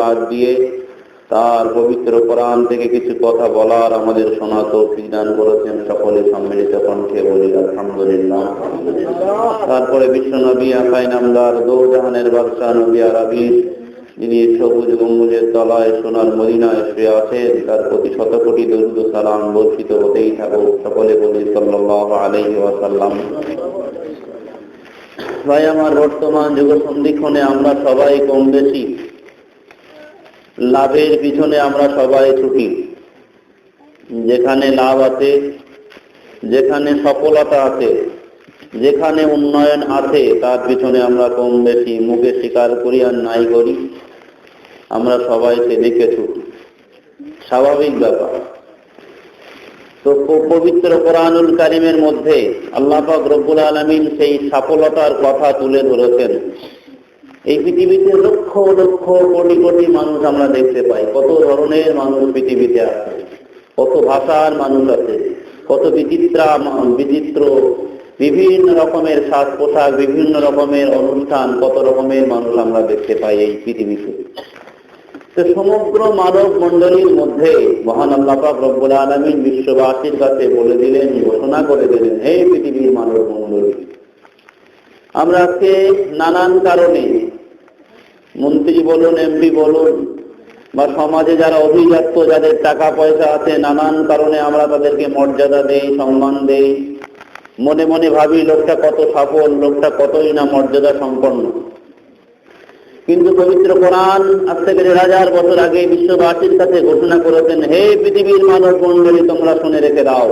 বাদ দিয়ে তার পবিত্র থেকে কিছু কথা বলার আমাদের করেছেন সকলে সম্মিলিত কণ্ঠে বলি, আলহামদুলিল্লাহ তারপরে বিশ্ব নবী আকাই নামদার দো জাহানের বাদশাহ নবী আরবির যিনি সবুজ গম্বুজের তলায় সোনার মদিনায় শুয়ে আছেন, তার প্রতি শত কোটি দরুদ সালাম বর্ষিত হতেই থাকুক, সকলে বলি আলাইহি ওয়াসাল্লাম। ভাই, আমার বর্তমান যুগ সন্ধিক্ষণে আমরা সবাই কম বেশি লাভের পিছনে আমরা সবাই ছুটি। যেখানে লাভ আছে, যেখানে সফলতা আছে, যেখানে উন্নয়ন আছে, তার পিছনে আমরা কম বেশি মুখে স্বীকার করি আর নাই করি। আমরা সবাই সেদিকে ছুটি। স্বাভাবিক ব্যাপার। তো পবিত্র কোরআনুল কারিমের মধ্যে আল্লাহ রব্বুল আলমিন সেই সফলতার কথা তুলে ধরেছেন। এই পৃথিবীতে লক্ষ লক্ষ, কোটি কোটি মানুষ আমরা দেখতে পাই। কত ধরনের মানুষ পৃথিবীতে আছে? কত ভাষার মানুষ আছে? কত বিচিত্রা বিচিত্র, বিভিন্ন রকমের সাজ পোশাক, বিভিন্ন রকমের অনুষ্ঠান, কত রকমের মানুষ আমরা দেখতে পাই এই পৃথিবীতে। তো সমগ্র মানব মণ্ডলীর মধ্যে মহান আল্লাহ পাক রব্বুল আলমিন বিশ্ববাসীর কাছে বলে দিলেন, ঘোষণা করে দিলেন, হে পৃথিবীর মানব মণ্ডলী, আমরা আজকে নানান কারণে মন্ত্রী বলুন এমপি বলুন, বা সমাজে যারা অভিজাত্য যাদের টাকা পয়সা আছে, নানান কারণে আমরা তাদেরকে মর্যাদা দেই, সম্মান দেই। মনে মনে ভাবি, লোকটা কত সফল, লোকটা কতই না মর্যাদা সম্পন্ন। কিন্তু পবিত্র কোরআন আজ থেকে দেড় হাজার বছর আগে বিশ্ববাসীর কাছে ঘোষণা করেছেন, হে পৃথিবীর মানব মণ্ডলী, তোমরা শুনে রেখে দাও।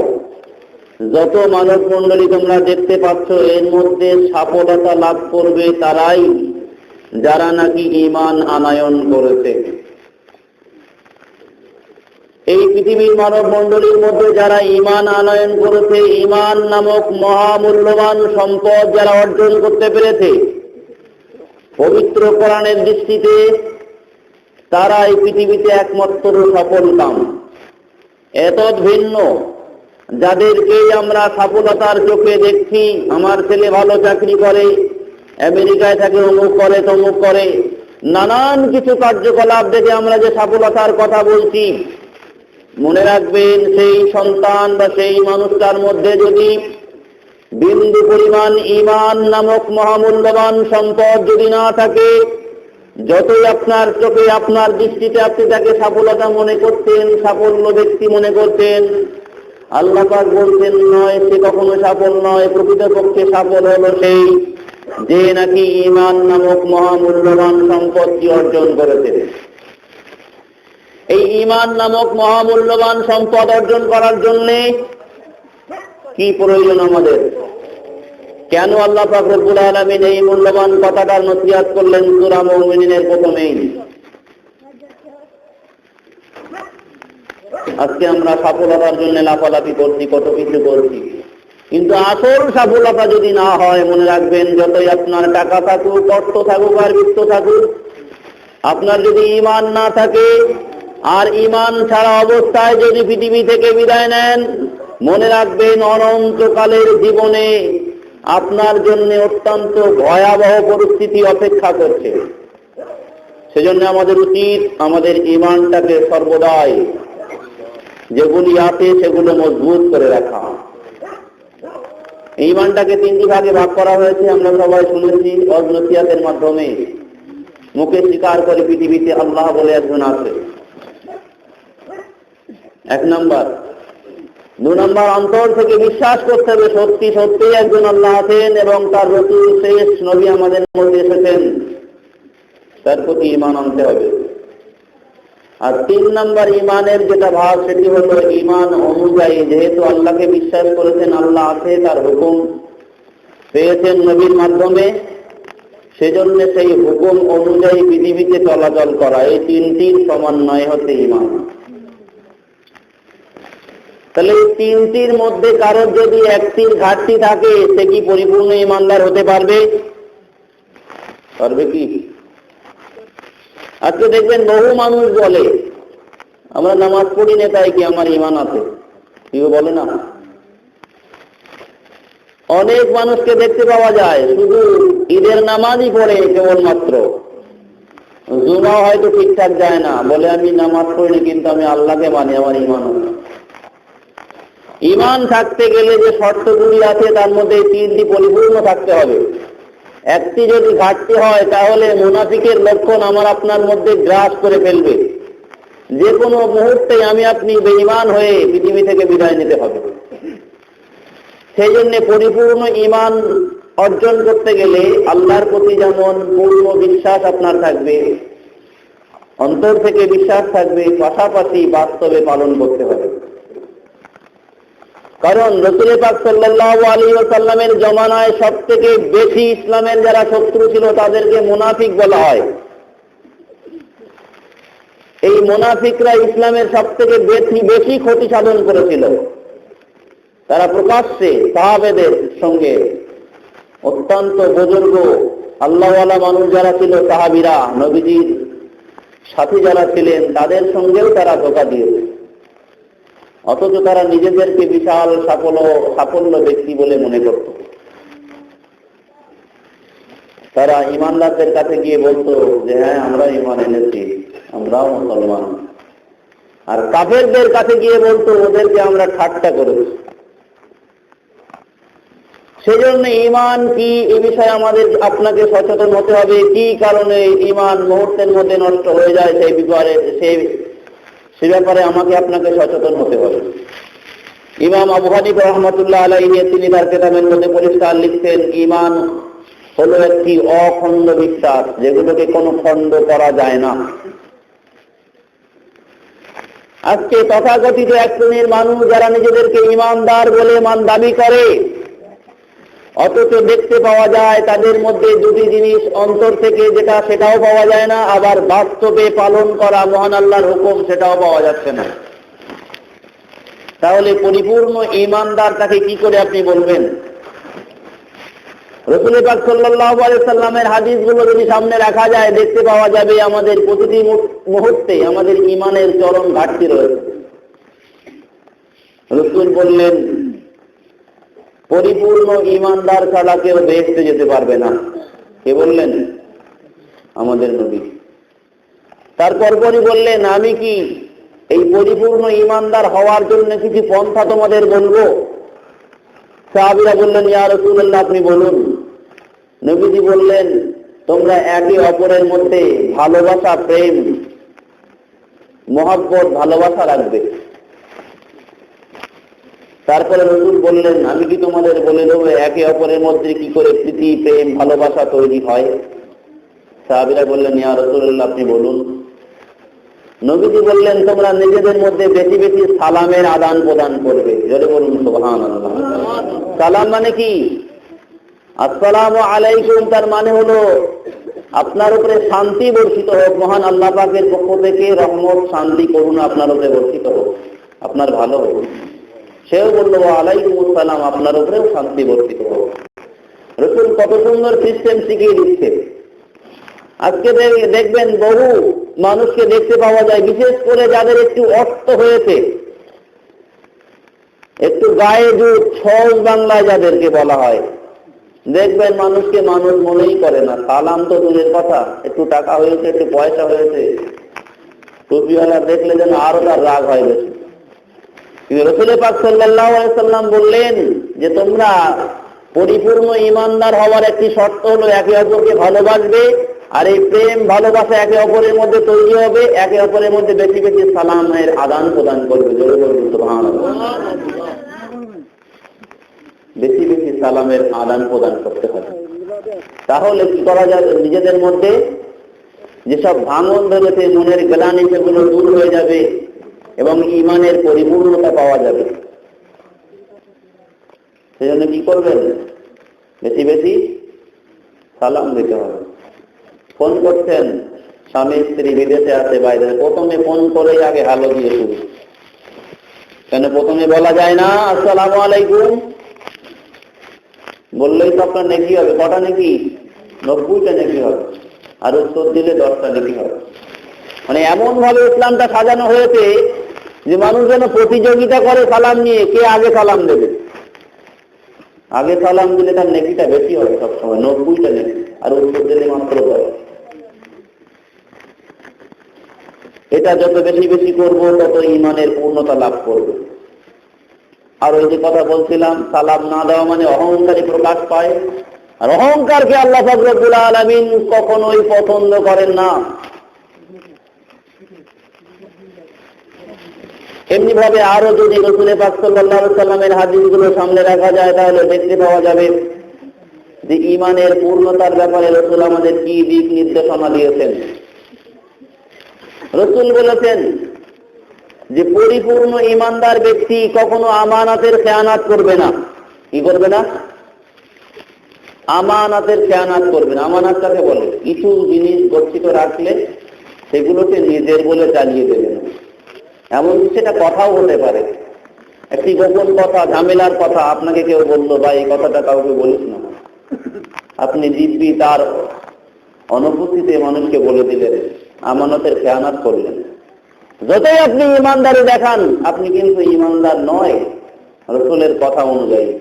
যত মানব মণ্ডলী তোমরা দেখতে পাচ্ছ, এর মধ্যে সফলতা লাভ করবে তারাই। যারা নাকি ইমান আনায়ন করেছে। এই পৃথিবীর মানব মণ্ডলীর মধ্যে যারা ইমান আনয়ন করেছে ইমান নামক মহামূল্যবান সম্পদ যারা অর্জন করতে পেরেছে, পবিত্র কোরআনের দৃষ্টিতে তারা এই পৃথিবীতে একমাত্র সফল কাম। এত ভিন্ন যাদেরকে আমরা সফলতার চোখে দেখছি, আমার ছেলে ভালো চাকরি করে আমেরিকায় থাকে, অমুক করে, তমুক করে। নানান কিছু কার্যকলাপ দেখে আমরা যে সফলতার কথা বলছি। মনে রাখবেন, সেই সন্তান বা সেই মানুষটার মধ্যে যদি বিন্দু পরিমাণ ইমান নামক মহামূল্যবান সম্পদ যদি না থাকে, যতই আপনার চোখে আপনার দৃষ্টিতে আপনি তাকে সফলতা মনে করতেন, সাফল্য ব্যক্তি মনে করতেন, আল্লাহ বলতেন, নয়, সে কখনো সফল নয়, প্রকৃতপক্ষে সফল হলো সেই যে নাকি ইমান নামক মহামূল্যবান সম্পদটি অর্জন করেছে। এই ইমান নামক মহামূল্যবান সম্পদ অর্জন করার জন্যে কি প্রয়োজন আমাদের? কেন আল্লাহ ফাকরুল আলমিন এই মূল্যবান কথাটার নসিহাত করলেন সুরা মৌমিনের প্রথমেই? আজকে আমরা সফলতার জন্য লাফালাফি করছি কত কিছু করছি। কিন্তু আসল সফলতা যদি না হয়, মনে রাখবেন, যতই আপনার টাকা থাকুক, অর্থ থাকুক আর বৃত্ত থাকুক, আপনার যদি ইমান না থাকে, আর ইমান ছাড়া অবস্থায় যদি পৃথিবী থেকে বিদায় নেন, মনে রাখবেন, অনন্তকালের জীবনে আপনার জন্য অত্যন্ত ভয়াবহ পরিস্থিতি অপেক্ষা করছে। সেজন্য আমাদের উচিত আমাদের ইমানটাকে সর্বদাই যেগুলি আছে সেগুলো মজবুত করে রাখা। এই ইমানটাকে তিনটি ভাগে ভাগ করা হয়েছে, আমরা সবাই শুনেছি অজনসিয়াতের মাধ্যমে। মুখে স্বীকার করে পৃথিবীতে আল্লাহ বলে একজন আছে। এক নম্বর। দু নম্বর, অন্তর থেকে বিশ্বাস করতে হবে, সত্যি সত্যি একজন আল্লাহ আছেন এবং তার রসুল, শেষ নবী আমাদের মধ্যে এসেছেন। তার প্রতি ইমান আনতে হবে। আর তিন নম্বর ইমানের যেটা ভাব সেটি হলো ইমান অনুযায়ী। যেহেতু আল্লাহকে বিশ্বাস করেছেন, আল্লাহ আছে, তার হুকুম পেয়েছেন নবীর মাধ্যমে, সেজন্য সেই হুকুম অনুযায়ী পৃথিবীতে চলাচল করা। এই তিনটির সমন্বয় হচ্ছে ইমান তাহলে এই তিনটির মধ্যে কারোর যদি একটির ঘাটতি থাকে, সে কি পরিপূর্ণ ইমানদার হতে পারবে? পারবে কি? আজকে দেখবেন বহু মানুষ বলে, আমরা নামাজ পড়ি না, তাই কি আমার ইমান আছে? কেউ বলে না। অনেক মানুষকে দেখতে পাওয়া যায়, শুধু ঈদের নামাজই পড়ে কেবলমাত্র। জুমা হয়তো ঠিকঠাক যায় না, বলে, আমি নামাজ পড়িনি কিন্তু আমি আল্লাহকে মানি, আমার ইমান ইমান থাকতে গেলে যে শর্তগুলি আছে, তার মধ্যে তিনটি পরিপূর্ণ থাকতে হবে। একটি যদি ঘাটতি হয়, তাহলে মুনাফিকের লক্ষণ আমার আপনার মধ্যে গ্রাস করে ফেলবে। যে কোনো মুহূর্তে আমি আপনি বেঈমান হয়ে পৃথিবী থেকে বিদায় নিতে হবে। সেই জন্য পরিপূর্ণ ইমান অর্জন করতে গেলে আল্লাহর প্রতি যেমন পূর্ণ বিশ্বাস আপনার থাকবে, অন্তর থেকে বিশ্বাস থাকবে, পাশাপাশি বাস্তবে পালন করতে হবে। কারণ রসুল পাক সাল্লাহ আলী সাল্লামের জমানায় সব থেকে বেশি ইসলামের যারা শত্রু ছিল তাদেরকে মুনাফিক বলা হয়। এই মুনাফিকরা ইসলামের সব থেকে বেশি বেশি ক্ষতি সাধন করেছিল। তারা প্রকাশ্যে সাহাবেদের সঙ্গে অত্যন্ত বুজুর্গ, আল্লাহওয়ালা মানুষ যারা ছিল, সাহাবিরা, নবীজির সাথী যারা ছিলেন, তাদের সঙ্গেও তারা ধোকা দিয়েছে। অথচ তারা নিজেদেরকে বিশাল সাফল্য সাফল্য ব্যক্তি বলে মনে করত। তারা ইমানদারদের কাছে গিয়ে বলতো যে হ্যাঁ আমরা ইমান এনেছি, আমরাও মুসলমান। আর কাফেরদের কাছে গিয়ে বলতো, ওদেরকে আমরা ঠাট্টা করেছি। সেজন্য ইমান কি এ বিষয়ে আমাদের আপনাকে সচেতন হতে হবে। কি কারণে ইমান মুহূর্তের মধ্যে নষ্ট হয়ে যায় সেই ব্যাপারে, সেই সে ব্যাপারে আমাকে আপনাকে সচেতন হতে হবে। ইমাম আবু হানিফ রহমতুল্লাহ আলাইহি তিনি তার কেতাবের মধ্যে পরিষ্কার লিখছেন, ইমান হলো একটি অখণ্ড বিশ্বাস, যেগুলোকে কোনো খণ্ড করা যায় না। আজকে তথাকথিত এক শ্রেণির মানুষ যারা নিজেদেরকে ইমানদার বলে মান দাবি করে অথচ দেখতে পাওয়া যায় তাদের মধ্যে দুটি জিনিস অন্তর থেকে যেটা সেটাও পাওয়া যায় না, আবার বাস্তবে পালন করা মহান আল্লাহর হুকুম সেটাও পাওয়া যাচ্ছে না। তাহলে পরিপূর্ণ ইমানদার তাকে কি করে আপনি বলবেন? রসুল পাক সাল্লাহ সাল্লামের হাদিসগুলো যদি সামনে রাখা যায়, দেখতে পাওয়া যাবে আমাদের প্রতিটি মুহূর্তে আমাদের ইমানের চরম ঘাটতি রয়েছে। রসুল বললেন পরিপূর্ণ ইমানদার ছাড়া কেউ বেহেস্তে যেতে পারবে না। কে বললেন? আমাদের নবী। তারপর পরই বললেন, আমি কি এই পরিপূর্ণ ইমানদার হওয়ার জন্য কিছু পন্থা তোমাদের বলব? সাহাবিরা বললেন, ইয়া রসুল্লাহ আপনি বলুন। নবীজি বললেন, তোমরা একে অপরের মধ্যে ভালোবাসা, প্রেম, মহাব্বত, ভালোবাসা রাখবে। তারপরে রসুল বললেন, আমি কি তোমাদের বলে দেবো, একে অপরের মধ্যে কি করে প্রীতি, প্রেম, ভালোবাসা তৈরি হয়? সাহাবিরা বললেন, ইয়া রসুল্লাহ আপনি বলুন। নবীজি বললেন, তোমরা নিজেদের মধ্যে বেশি বেশি সালামের আদান প্রদান করবে। যদি বলুন সোহান সালাম মানে কি? আসসালাম আলাইকুম, তার মানে হলো আপনার উপরে শান্তি বর্ষিত হোক, মহান আল্লাহ পাকের পক্ষ থেকে রহমত, শান্তি করুন আপনার উপরে বর্ষিত হোক, আপনার ভালো হোক। সেও বলল আলাইকুম আসসালাম, আপনার উপরেও শান্তি বর্ষিত হোক রসুল কত সুন্দর সিস্টেম শিখিয়ে দিচ্ছে। আজকে দেখবেন বহু মানুষকে দেখতে পাওয়া যায়, বিশেষ করে যাদের একটু অর্থ হয়েছে। একটু গায়ে জুট সহজ বাংলায় যাদেরকে বলা হয়। দেখবেন মানুষকে মানুষ মনেই করে না। সালাম তো দূরের কথা, একটু টাকা হয়েছে, একটু পয়সা হয়েছে। টুপিওয়ালা দেখলে যেন আরও তার রাগ হয় বেশি। রসুল পাক সাল্লাহ সাল্লাম বললেন যে, তোমরা পরিপূর্ণ ইমানদার হওয়ার একটি শর্ত হলো একে অপরকে ভালোবাসবে, আর এই প্রেম, ভালোবাসা একে অপরের মধ্যে তৈরি হবে, একে অপরের মধ্যে বেশি বেশি সালামের আদান প্রদান করবে। বেশি বেশি সালামের আদান প্রদান করতে হবে। তাহলে কি করা যাবে? নিজেদের মধ্যে যেসব ভাঙন ধরেছে, মনের গ্লানি সেগুলো দূর হয়ে যাবে এবং ইমানের পরিপূর্ণতা পাওয়া যাবে। সেজন্য কি করবেন? বেশি বেশি সালাম দিতে হবে। ফোন করছেন, স্বামী স্ত্রী বিদেশে আছে বাইরে প্রথমে ফোন করেই আগে হালো দিয়ে শুরু। কেন প্রথমে বলা যায় না, আসসালাম আলাইকুম বললেই তো আপনার নেকি হবে। কটা নেকি? নব্বইটা নেকি হবে। আর উত্তর দিলে দশটা নেকি হবে। মানে এমন ভাবে ইসলামটা সাজানো হয়েছে যে মানুষ যেন প্রতিযোগিতা করে সালাম নিয়ে, কে আগে সালাম দেবে? আগে সালাম দিলে তার নেকিটা বেশি হবে সবসময়, নব্বইটা নেকি, আর উত্তর দিলে মাত্র দশ। এটা যত বেশি বেশি করব, তত ইমানের পূর্ণতা লাভ করবে। আর ওই যে কথা বলছিলাম, সালাম না দেওয়া মানে অহংকারী প্রকাশ পায়। আর অহংকারকে আল্লাহ ফজরুল আলমিন কখনোই পছন্দ করেন না। এমনি ভাবে আরও যদি রসুল পাক সাল্লাহ হাদিসগুলো সামনে রাখা যায়, তাহলে দেখতে পাওয়া যাবে যে ইমানের পূর্ণতার ব্যাপারে রসুল আমাদের কি দিক নির্দেশনা দিয়েছেন। রসুল বলেছেন যে পরিপূর্ণ ইমানদার ব্যক্তি কখনো আমানাতের খেয়ানাত করবে না। কি করবে না? আমানাতের খেয়ানাত করবে না। আমানাত কাকে বলে? কিছু জিনিস গচ্ছিত রাখলে সেগুলোকে নিজের বলে চালিয়ে দেবে না। এমনকি সেটা কথাও হতে পারে। একটি গোপন কথা, ঝামেলার কথা আপনাকে কেউ বলল বা এই কথাটা কাউকে বলিস না। আপনি দিব্যি তার অনুভূতিতে মানুষকে বলে দিলেন, আমানতের খেয়ানাত করলেন। যতই আপনি ইমানদারি দেখান, আপনি কিন্তু ইমানদার নয়, রসুলের কথা অনুযায়ী।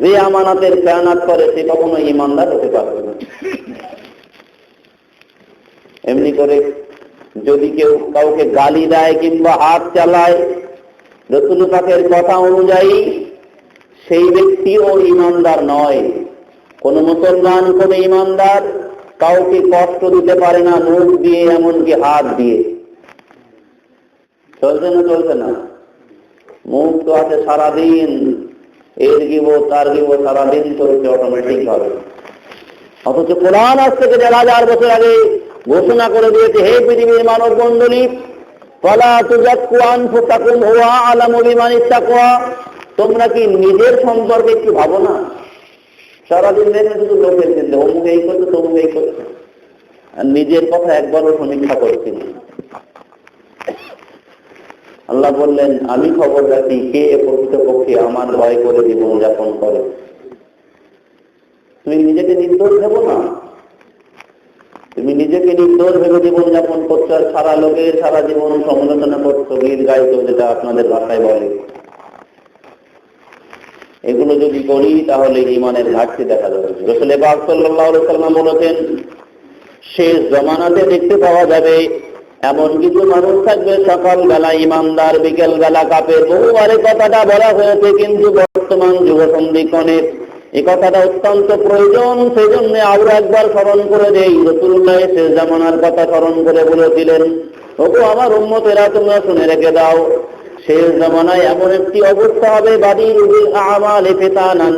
যে আমানাতের খেয়ানাত করে, সে কখনো ইমানদার হতে পারবে না। এমনি করে যদি কেউ কাউকে গালি দেয় কিংবা হাত চালায়, রসুল পাকের কথা অনুযায়ী সেই ব্যক্তিও ইমানদার নয়। কোন মুসলমান, কোন ইমানদার কাউকে কষ্ট দিতে পারে না, মুখ দিয়ে এমনকি হাত দিয়ে। চলছে না চলছে না? মুখ তো আছে সারাদিন, এর গিব, তার গিব, সারাদিন চলছে অটোমেটিক ভাবে। অথচ কোরআন আজ থেকে দেড় হাজার বছর আগে ঘোষণা করে দিয়েছে, হে পৃথিবীর মানব মন্ডলী ফলা তুজাক্কু তোমরা কি নিজের সম্পর্কে একটু ভাবো না? সারাদিন দেখে শুধু লোকের চিন্তা, অমুক এই করছে, তমুক এই করছে। আর নিজের কথা একবারও সমীক্ষা করছি আল্লাহ বললেন, আমি খবর রাখি, কে প্রকৃতপক্ষে আমার ভয় করে জীবন যাপন করে? তুমি নিজেকে নির্দোষ দেবো না? তুমি নিজেকে নির্দোষ ভেবে জীবন যাপন করছ আর সারা লোকের সারা জীবন সমালোচনা করছ, গীত গাইতো যেটা আপনাদের ভাষায় বলে। এগুলো যদি করি, তাহলে ইমানের ঘাটতি দেখা যাবে। সাল্লাম বলেছেন, শেষ জমানাতে দেখতে পাওয়া যাবে, এমন কিছু মানুষ থাকবে সকাল বেলা ইমানদার বিকেল বেলা কাপের বহুবারে কথাটা বলা হয়েছে, কিন্তু বর্তমান যুব সন্ধিক্ষণের এই কথাটা অত্যন্ত প্রয়োজন, সেজন্য আরও একবার স্মরণ করে দেই। রসুল্লাহ শেষ জামানার কথা স্মরণ করে বলেছিলেন তবু আমার উন্মতেরা তোমরা শুনে রেখে দাও। শেষ জামানায় এমন একটি অবস্থা হবে বাড়ির উবিল আমাল ফিতানান।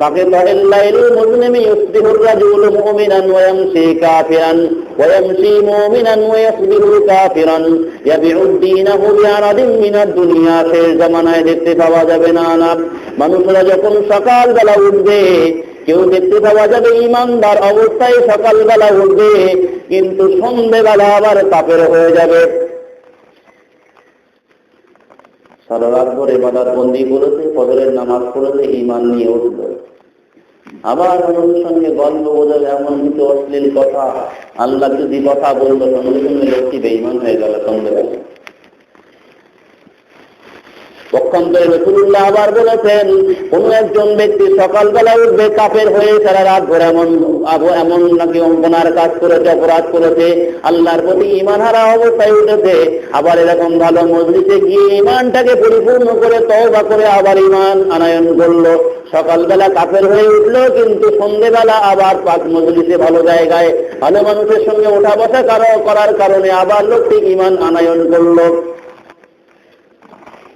তাকে তাহিল লাইল মুজলিমি ইউসবিহুর রাজুল মুমিনান ওয়া ইয়ামশি কাফিরান ওয়া ইয়ামশি মুমিনান ওয়া ইয়াসবিহু কাফিরান। ইয়াবিউ দীনাহু বিআরাদিন মিনাদ দুনিয়া, শেষ জামানায় দেখতে পাওয়া যাবে না না। মানুষরা যখন সকালবেলা উঠবে, কেউ দেখতে পাওয়া যাবে ইমানদার অবস্থায় সকালবেলা উঠবে, কিন্তু সন্ধেবেলা আবার কাপের হয়ে যাবে। সারা বাদার বন্দি করেছে, ফজরের নামাজ পড়েছে ইমান নিয়ে উঠল। আবার ওর সঙ্গে গল্প বোঝাল এমন কিছু অশ্লীল কথা, আল্লাহ যদি কথা বলল সঙ্গে সঙ্গে লোকটি বেইমান হয়ে গেল, সঙ্গে রসুল্লাহ আবার বলেছেন, কোন একজন ব্যক্তি সকালবেলা উঠবে কাপের হয়ে সারা রাত এমন এমন নাকি কাজ করেছে, অপরাধ করেছে, আল্লাহর প্রতি ইমান হারা অবস্থায় উঠেছে, আবার এরকম ভালো মজলিসে গিয়ে ইমানটাকে পরিপূর্ণ করে তওবা করে আবার ইমান আনায়ন করল। সকালবেলা কাপের হয়ে উঠল, কিন্তু সন্ধেবেলা আবার পাক মজলিসে ভালো জায়গায় ভালো মানুষের সঙ্গে ওঠা বসা করার কারণে আবার লোকটি ইমান আনায়ন করল।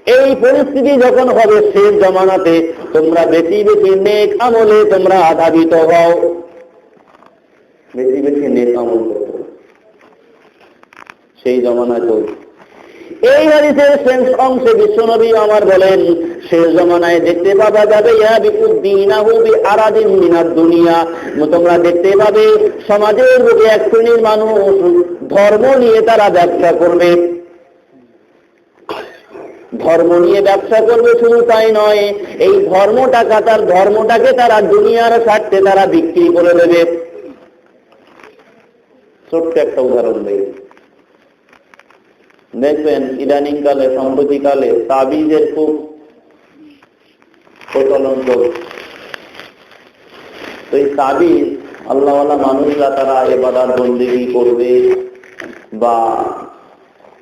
এই পরিস্থিতি যখন হবে শেষ জমানাতে, তোমরা বেশি বেশি নেক আমলে তোমরা আধাবিত হও। বেশি বেশি নেক আমল সেই জমানা চলছে। এই হাদিসের শেষ অংশে বিশ্বনবী আমার বলেন, শেষ জমানায় দেখতে পাওয়া যাবে দুনিয়া। তোমরা দেখতে পাবে, সমাজের বুকে এক শ্রেণির মানুষ ধর্ম নিয়ে তারা ব্যবসা করবে। ধর্ম নিয়ে ব্যবসা করবে শুধু তাই নয়, এই ধর্মটাকা তার ধর্মটাকে তারা দুনিয়ার স্বার্থে তারা বিক্রি করে দেবে। ছোট্ট একটা উদাহরণ দেয় দেখবেন ইদানিং কালে সম্প্রতি কালে তাবিজের খুব প্রচলন চলছে। এই তাবিজ আল্লাহওয়ালা মানুষরা তারা এবাদার বন্দিগি করবে বা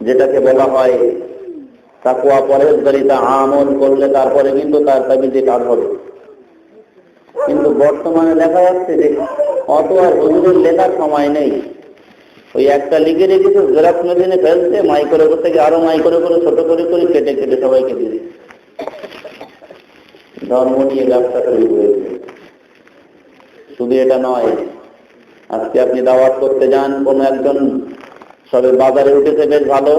যেটাকে বলা হয় তাকুয়া পরেশগারিতা আমল করলে তারপরে কিন্তু তার তাবিজে কাজ হবে। কিন্তু বর্তমানে দেখা যাচ্ছে যে অত আর হুজুরের লেখার সময় নেই। ওই একটা লিখে রেখেছে জেরাক্স মেশিনে ফেলছে মাই করে থেকে আরও মাই করে করে ছোট করে করে কেটে কেটে সবাইকে দিয়ে দিচ্ছে। ধর্ম নিয়ে ব্যবসা তৈরি হয়েছে। শুধু এটা নয়, আজকে আপনি দাওয়াত করতে যান কোনো একজন, সবে বাজারে উঠেছে বেশ ভালো।